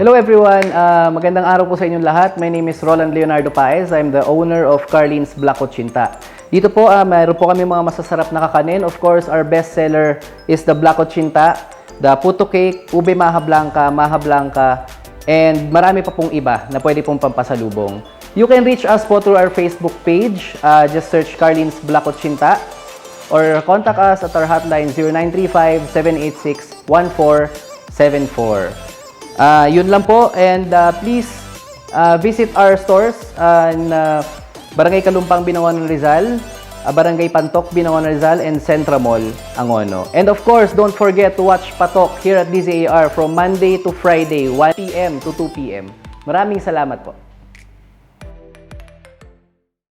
Hello everyone, Ah, magandang araw po sa inyong lahat. My name is Roland Leonardo Paez. I'm the owner of Carlene's Black Ochinta. Dito po, ah, mayroon po kami mga masasarap na kakanin. Of course, our best seller is the Black Ochinta, the puto cake, ube maha blanca, maha blanca, and marami pa pong iba na pwede pong pampasalubong. You can reach us po through our Facebook page. Ah, just search Carlene's Black Ochinta or contact us at our hotline 0935-786-1474. Ah, yun lang po and ah, please ah, visit our stores uh, in ah, Barangay Kalumpang, Binawan Rizal, ah, Barangay Pantok, Binawan Rizal, and Centra Mall, Angono. And of course, don't forget to watch Patok here at DZAR from Monday to Friday, 1 p.m. to 2 p.m. Maraming salamat po.